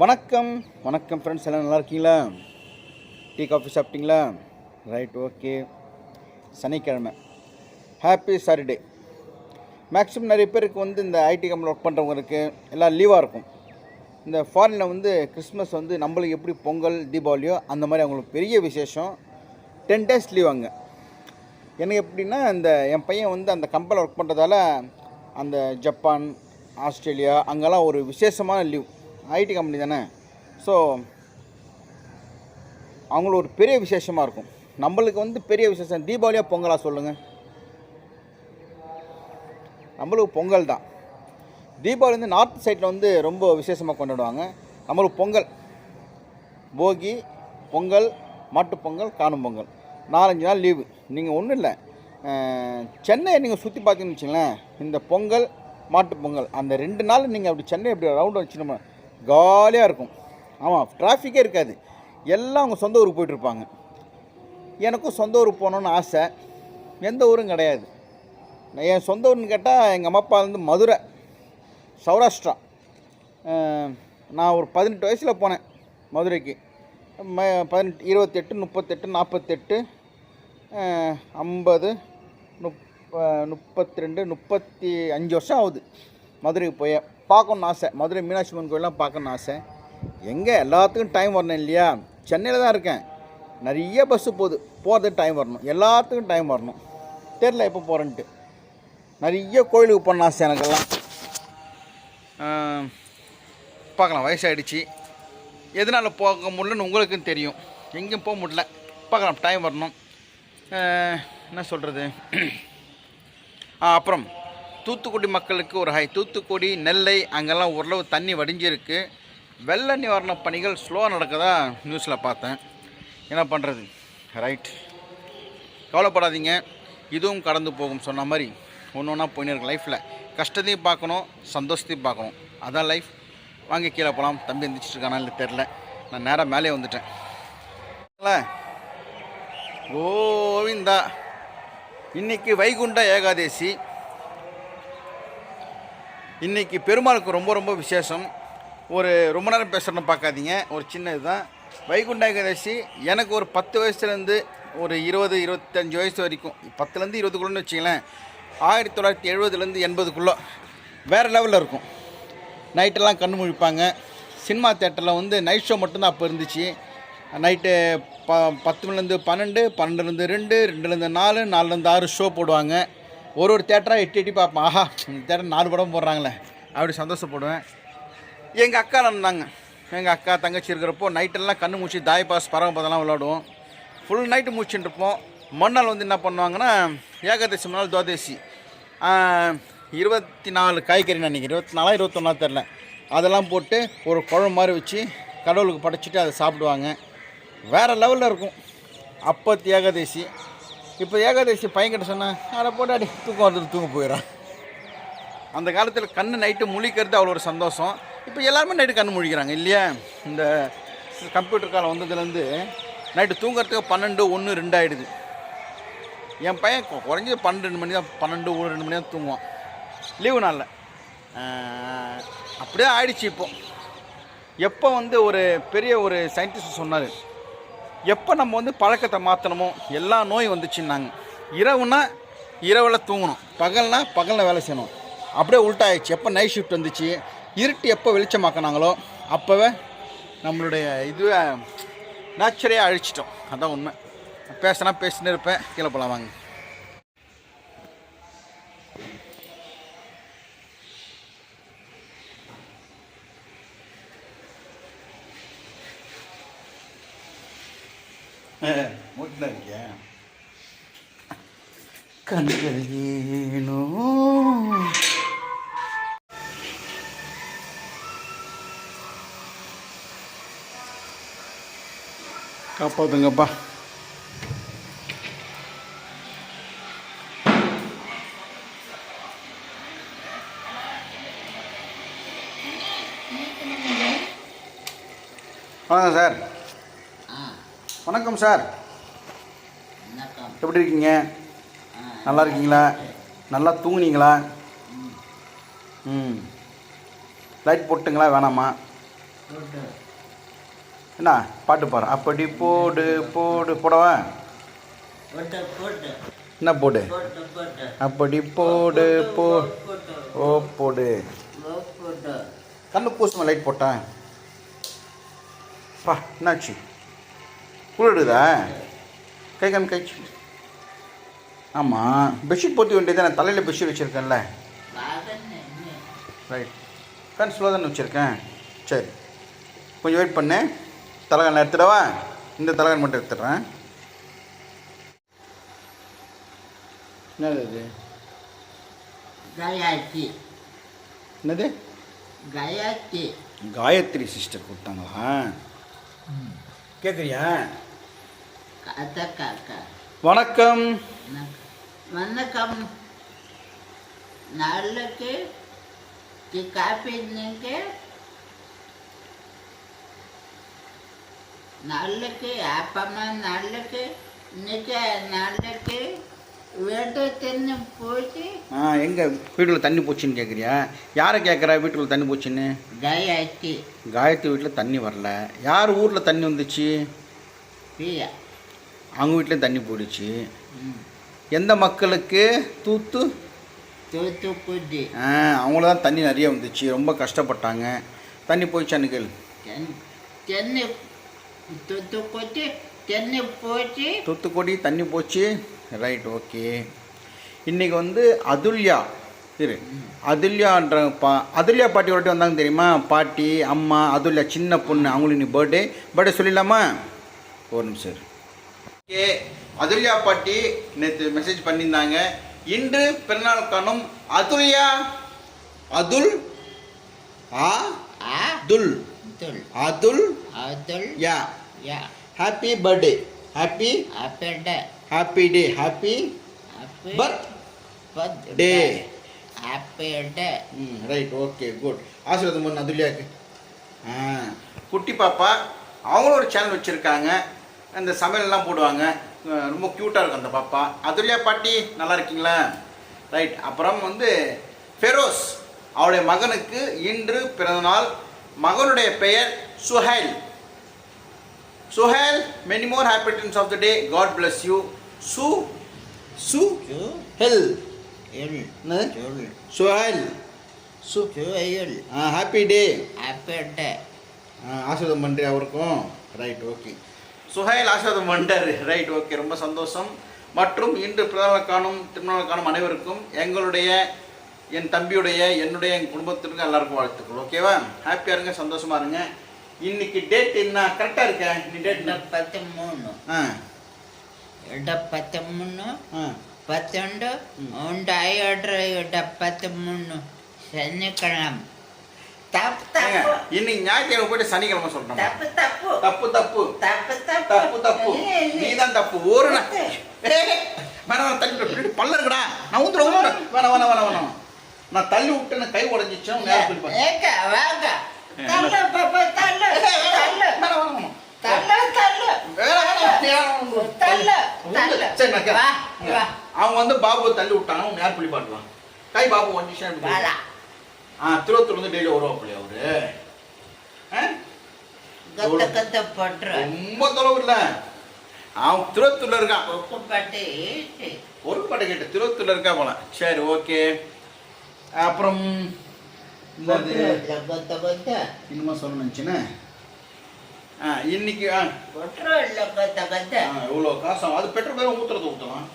வணக்கம். வணக்கம் ஃப்ரெண்ட்ஸ் எல்லாம் நல்லா இருக்கீங்களா? டீ காஃபி சாப்பிட்டீங்களா? ரைட் ஓகே சனிக்கிழமை. ஹாப்பி சாட்டர்டே மேக்ஸிமம் நிறைய பேருக்கு வந்து இந்த ஐடி கம்பெனியில் ஒர்க் பண்ணுறவங்களுக்கு எல்லாம் லீவாக இருக்கும். இந்த ஃபாரினில் வந்து கிறிஸ்மஸ் வந்து நம்மளுக்கு எப்படி பொங்கல் தீபாவளியோ அந்த மாதிரி அவங்களுக்கு பெரிய விசேஷம். டென் டேஸ் லீவ் அங்கே. எனக்கு எப்படின்னா இந்த என் பையன் வந்து அந்த கம்பெனியில் ஒர்க் பண்ணுறதால அந்த ஜப்பான் ஆஸ்திரேலியா அங்கெல்லாம் ஒரு விசேஷமான லீவ் ஐடி கம்பெனி தானே? ஸோ அவங்களுக்கு ஒரு பெரிய விசேஷமாக இருக்கும். நம்மளுக்கு வந்து பெரிய விசேஷம். தீபாவளியாக பொங்கலாக சொல்லுங்கள் நம்மளுக்கு பொங்கல் தான். தீபாவளி வந்து நார்த் சைடில் வந்து ரொம்ப விசேஷமாக கொண்டாடுவாங்க. நம்மளுக்கு பொங்கல். போகி பொங்கல் மாட்டுப்பொங்கல் காணும் பொங்கல். நாலஞ்சு நாள் லீவு நீங்கள் ஒன்றும் இல்லை. சென்னையை நீங்கள் சுற்றி பார்த்தீங்கன்னு வச்சுங்களேன் இந்த பொங்கல் மாட்டுப் பொங்கல் அந்த ரெண்டு நாள் நீங்கள் அப்படி சென்னை அப்படி ரவுண்ட் வச்சுனோம்னா காலியாக இருக்கும். ஆமாம் டிராஃபிக்கே இருக்காது. எல்லாம் அவங்க சொந்த ஊருக்கு போயிட்டுருப்பாங்க. எனக்கும் சொந்த ஊருக்கு போகணுன்னு ஆசை. எந்த ஊரும் கிடையாது. நான் என் சொந்த ஊர்னு கேட்டால் எங்கள் அம்மா அப்பா வந்து மதுரை சௌராஷ்டிரா. நான் ஒரு பதினெட்டு வயசில் போனேன் மதுரைக்கு. ம பதினெட்டு இருபத்தெட்டு முப்பத்தெட்டு நாற்பத்தெட்டு ஐம்பது முப் முப்பத்தி ரெண்டு முப்பத்தி அஞ்சு வருஷம் ஆகுது மதுரைக்கு போய். பார்க்கணுன்னு ஆசை. மதுரை மீனாட்சி அம்மன் கோயிலெலாம் பார்க்கணுன்னு ஆசை. எங்கே எல்லாத்துக்கும் டைம் வரணும் இல்லையா? சென்னையில் தான் இருக்கேன். நிறைய பஸ்ஸு போகுது. போகிறதுக்கு டைம் வரணும். எல்லாத்துக்கும் டைம் வரணும். தெரில எப்போ போகிறேன்ட்டு நிறைய கோயிலுக்கு போகணுன்னு ஆசை எனக்கெல்லாம். பார்க்கலாம். வயசாகிடுச்சு எதனால் போக முடியலன்னு உங்களுக்கும் தெரியும். எங்கேயும் போக முடியல. பார்க்கலாம். டைம் வரணும். என்ன சொல்கிறது அப்புறம் தூத்துக்குடி மக்களுக்கு ஒரு ஹை. தூத்துக்குடி நெல்லை அங்கெல்லாம் ஓரளவு தண்ணி வடிஞ்சிருக்கு. வெள்ள நிவாரண பணிகள் ஸ்லோவாக நடக்கதா? நியூஸில் பார்த்தேன். என்ன பண்ணுறது ரைட் கவலைப்படாதீங்க. இதுவும் கடந்து போகும் சொன்ன மாதிரி. ஒன்று ஒன்றா போயின்னு இருக்கு லைஃப்பில் கஷ்டத்தையும் பார்க்கணும் சந்தோஷத்தையும் பார்க்கணும். அதான் லைஃப் வாங்க கீழே போகலாம் தம்பி எந்திரிச்சிட்டு இருக்கானா இல்லை தெரில நான் நேராக மேலே வந்துட்டேன். இல்ல? கோவிந்தா. இன்றைக்கி வைகுண்ட ஏகாதேசி. இன்றைக்கி பெருமாளுக்கு ரொம்ப ரொம்ப விசேஷம். ஒரு ரொம்ப நேரம் பேசுகிறேன்னு பார்க்காதீங்க. ஒரு சின்ன இதுதான் வைகுண்ட ஏகாதசி எனக்கு ஒரு பத்து வயசுலேருந்து ஒரு இருபது இருபத்தஞ்சி வயசு வரைக்கும். பத்துலேருந்து இருபதுக்குள்ளன்னு வச்சிங்களேன் ஆயிரத்தி தொள்ளாயிரத்தி எழுபதுலேருந்து எண்பதுக்குள்ளே வேறு லெவலில் இருக்கும். நைட்டெல்லாம் கண் முழிப்பாங்க. சினிமா தேட்டரில் வந்து நைட் ஷோ மட்டும்தான் அப்போ இருந்துச்சு. நைட்டு ப பத்து மணிலேருந்து பன்னெண்டு பன்னெண்டுலேருந்து ரெண்டு ரெண்டுலேருந்து நாலு நாலுலேருந்து ஆறு ஷோ போடுவாங்க. ஒரு ஒரு தேட்டராக எட்டி எட்டி பார்ப்பேன் ஆஹா இந்த தேட்டர் நாலு படம் போடுறாங்களே. அப்படி சந்தோஷப்படுவேன். எங்கள் அக்கா நடந்தாங்க எங்கள் அக்கா தங்கச்சி இருக்கிறப்போ நைட்டெல்லாம் கண்ணு மூச்சு தாய் பாஸ் பரமபதெல்லாம் விளாடுவோம் ஃபுல் நைட்டு மூச்சுட்டு இருப்போம். மறுநாள் வந்து என்ன பண்ணுவாங்கன்னா ஏகாதசி நாள் துவாதசி. இருபத்தி நாலு காய்கறி நினைக்கிறேன் இருபத்தி நாலா இருபத்தொன்னா தெரில அதெல்லாம் போட்டு ஒரு குழம்பு மாதிரி வச்சு கடவுளுக்கு படைச்சிட்டு அதை சாப்பிடுவாங்க. வேறு லெவலில் இருக்கும். அப்பத்து ஏகாதசி. இப்போ ஏகாதசி பையன்கிட்ட சொன்னேன் அதை போட்டாடி தூக்கம் வருது தூங்க போயிடறான் அந்த காலத்தில் கண்ணு நைட்டு முழிக்கிறது அவ்வளோ ஒரு சந்தோஷம். இப்போ எல்லாருமே நைட்டு கண்ணு முழிக்கிறாங்க இல்லையா? இந்த கம்ப்யூட்டர் காலம் வந்ததுலேருந்து நைட்டு தூங்குறதுக்கு பன்னெண்டு ஒன்று ரெண்டு ஆகிடுது என் பையன் குறைஞ்சது பன்னெண்டு மணி தான் பன்னெண்டு ஒரு ரெண்டு மணி தான் தூங்குவான். லீவு நாளில். அப்படியே ஆயிடுச்சு இப்போ. எப்போ வந்து ஒரு பெரிய ஒரு சயின்டிஸ்ட் சொன்னார் எப்போ நம்ம வந்து பழக்கத்தை மாற்றணுமோ எல்லா நோய் வந்துச்சுன்னாங்க. இரவுனா இரவில் தூங்கணும். பகல்னா பகலில் வேலை செய்யணும். அப்படியே உள்டாயிடுச்சு. எப்போ நைட் ஷிஃப்ட் வந்துச்சு? இருட்டு எப்போ வெளிச்சமாக்கினாங்களோ அப்போவே நம்மளுடைய இதுவை நேச்சரையாக அழிச்சிட்டோம். அதான் உண்மை. பேசினா பேசினே இருப்பேன். கீழே போகலாம் வாங்க. மூட்டில் இருக்கியா? கண்கள் ஏனோ? காப்பாத்துங்கப்பா. வாங்க சார். வணக்கம் சார். எப்படி இருக்கீங்க? நல்லா இருக்கீங்களா? நல்லா தூங்குனீங்களா? ம். லைட் போட்டுங்களா? வேணாமா? என்ன? பாட்டு பாரு அப்படி போடு போடு. போடவா? என்ன போடு? அப்படி போடு போ. ஓ போடு. கண்ணு பூசமா? லைட் போட்டேன் பா என்னாச்சு? குளிடுதா கை கண் கை ஆமாம் பெட்ஷீட் போத்தி வேண்டியது நான் தலையில் பெட்ஷீட் வச்சுருக்கேன்ல. ரைட் கண் ஸ்லோ தானே வச்சுருக்கேன். சரி. கொஞ்சம் வெயிட் பண்ணு. தலைகான் எடுத்துடவா? இந்த தலைகான் மட்டும் எடுத்துடுறேன். என்னது இது? காயாச்சி என்னது? காயாச்சி காயத்ரி சிஸ்டர் கொடுத்தாங்களா? கேட்குறியா வணக்கம். வணக்கம். நாளைக்கு டி காப்பி நீங்க. நாளைக்கு அப்பமா நாளைக்கு இன்னைக்கு நாளைக்கு ஆ எங்கே வீட்டுக்குள்ள தண்ணி போச்சுன்னு கேட்குறியா யாரை கேட்குறா வீட்டுக்குள்ள தண்ணி போச்சுன்னு? காயாச்சி காயத்ரி வீட்டில் தண்ணி வரல. யார் ஊரில் தண்ணி வந்துச்சு? பிரியா. அவங்க வீட்லேயும் தண்ணி போயிடுச்சு எந்த மக்களுக்கு? தூத்து? தூத்துக்குடி. ஆ அவங்கள தான் தண்ணி நிறைய வந்துச்சு. ரொம்ப கஷ்டப்பட்டாங்க. தண்ணி போயிச்சான்னு கேள். தென்னை தூத்துக்குடி தென்னை போச்சு. தூத்துக்குடி தண்ணி போச்சு. ரைட் ஓகே இன்றைக்கி வந்து அதுல்யா இரு. அதுல்யான்ற பா அதுல்யா பாட்டி ஒரு வாட்டி வந்தாங்க தெரியுமா? பாட்டி அம்மா அதுல்யா சின்ன பொண்ணு. அவங்களுக்கு நீ பர்த்டே பர்த்டே சொல்லிடலாமா? ஒரு நிமிஷம் ஓகே. அதுல்யா பாட்டி நேற்று மெசேஜ் பண்ணியிருந்தாங்க. இன்று பிறநாள் காணும் அதுல்யா. அதுல். ஆ? ஆ? துல். துல். அதுல். Atul. Yeah. Yeah. Happy birthday happy happy day happy happy birth birth day அப்பட ம் ரைட் ஓகே குட் ஆசீர்வாதம் பண்ண அதுல்யாக்கு. ஆ. குட்டி பாப்பா அவங்களும் ஒரு சேனல் வச்சுருக்காங்க. அந்த சமையல்லாம் போடுவாங்க. ரொம்ப க்யூட்டாக இருக்கும் அந்த பாப்பா. அதுல்யா பாட்டி? நல்லா இருக்கீங்களா ரைட் அப்புறம் வந்து ஃபெரோஸ் அவருடைய மகனுக்கு இன்று பிறந்தநாள். மகனுடைய பெயர் Suhail Suhail many more happy returns of the day God bless you சு சு ஹெல் சுஹைல் சு சுயில் ஹாப்பி டே அப்பட ஆசீர்வாதம் பண்ணுறி அவருக்கும். ரைட் ஓகே சுஹைல் ஆசாத் மண்டர் ரைட் ஓகே ரொம்ப சந்தோஷம். மற்றும் இன்று பிறநாள் காணும் திருநாள் காணும் அனைவருக்கும் எங்களுடைய என் தம்பியுடைய என்னுடைய என் குடும்பத்திற்கும் எல்லாருக்கும் வாழ்த்துக்கள். ஓகேவா ஹாப்பியாக இருங்க சந்தோஷமா இருங்க. இன்னைக்கு டேட் என்ன? கரெக்டாக இருக்கேன் நீ டேட் பத்து மூணு ஆ. பத்து மூணு பத்தொண்டு உண்டு ஐ ஆர்டர் பத்து மூணு சனிக்கிழமை. இன்னைக்கு ஞாயிற்றுக்கிழமை போயிட்டு சனிக்கிழமை சொல்றோம் தப்பு தப்பு. தப்பு தப்பு. தப்பு தப்பு. நீ தான் தப்பு. ஒரு நாள் வேணாம் தள்ளி விட்டு பல்ல இருக்கடா. நான் ஊந்துடும் வேணாம் வேணாம் வேணாம் வேணாம் நான் தள்ளி விட்டேன்னு கை உடஞ்சிச்சோம் நேரம் போயிருப்பேன் ஏக்க வாங்க. தள்ளு பாப்பா சரி நான் அவங்க வந்து பாபு தள்ளி விட்டாங்க நேரம் புள்ளி கை பாபு உடஞ்சிச்சேன் ஆ திருவத்தூர்லேருந்து டெய்லி வருவாப்பில்லையா அவரு. கத்த பட்டுற ரொம்ப தொலைவு இல்லை. அவன் திருவத்தூர்ல இருக்கான் ஒப்பப்பாட்டு ஒரு பாட்டு கேட்டு திருவத்தூர்ல இருக்கா போல. சரி ஓகே. அப்புறம் இன்னுமா சொல்ல நினச்சினே. ஆ இன்னைக்கு இவ்வளோ காசு. அது பெட்ரோல் வேறு ஊற்றுறது ஊற்றலாம்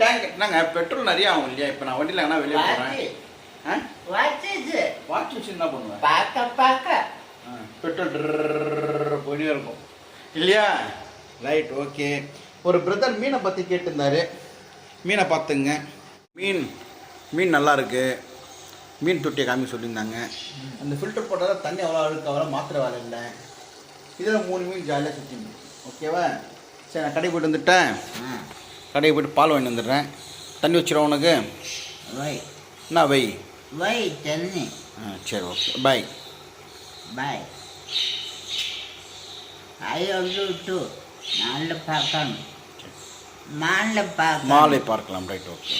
டேங்க் நாங்கள் பெட்ரோல் நிறையா ஆகும் இல்லையா? இப்போ நான் வண்டியில் ஆனால் வெளியே போகிறேன் வாட்சி வச்சு என்ன பண்ணுவேன்? பாக்க பாக்க ஆ, பெட்ரோல் போயிட்டே இருக்கும் இல்லையா ரைட் ஓகே ஒரு பிரதர் மீனை பற்றி கேட்டிருந்தாரு மீனை பார்த்துங்க மீன் மீன் நல்லா இருக்கு மீன் தொட்டியை காமி சொல்லியிருந்தாங்க அந்த ஃபில்டர் போட்டால் தண்ணி அவ்வளோ அழுக்கு அவ்வளோ மாத்திரை வேலை இல்லை இதில் மூணு மீன் ஜாலியாக சுற்றி ஓகேவா சரி நான் கடைக்கு போயிட்டு வந்துட்டேன் கடைக்கு போயிட்டு பால் வாங்கி வந்துடுறேன் தண்ணி வச்சிடும் உனக்கு వై என்ன வை వై తన్ని ஆ சரி ஓகே பாய் బాయ్ ஐயோ டூ நாலு பார்க்கணும் மாலை பார்க்கணும் மாலை பார்க்கலாம் ரைட் ஓகே